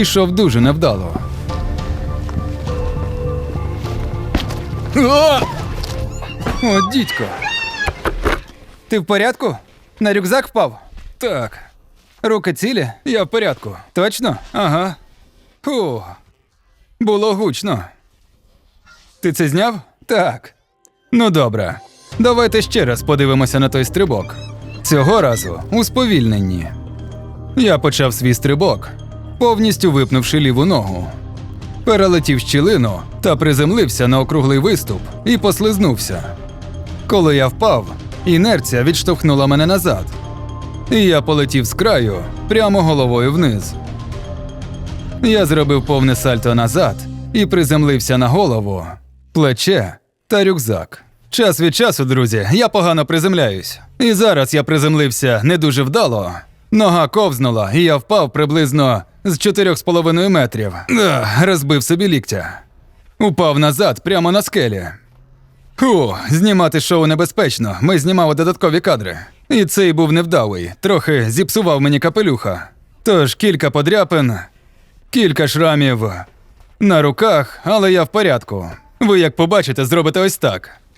пішов дуже невдало. О! О, дідько. Ти в порядку? На рюкзак впав? Так. Руки цілі? Я в порядку. Точно? Ага. Фу. Було гучно. Ти це зняв? Так. Ну добре. Давайте ще раз подивимося на той стрибок. Цього разу у сповільненні. Я почав свій стрибок, повністю випнувши ліву ногу. Перелетів щілину та приземлився на округлий виступ і послизнувся. Коли я впав, інерція відштовхнула мене назад. І я полетів з краю прямо головою вниз. Я зробив повне сальто назад і приземлився на голову, плече та рюкзак. Час від часу, друзі, я погано приземляюсь. І зараз я приземлився не дуже вдало. Нога ковзнула, і я впав приблизно з 4,5 метрів. Ах, розбив собі ліктя. Упав назад прямо на скелі. Фу, знімати шоу небезпечно. Ми знімали додаткові кадри. І цей був невдалий, трохи зіпсував мені капелюха. Тож кілька подряпин, кілька шрамів на руках, але я в порядку. Ви як побачите, зробите ось так.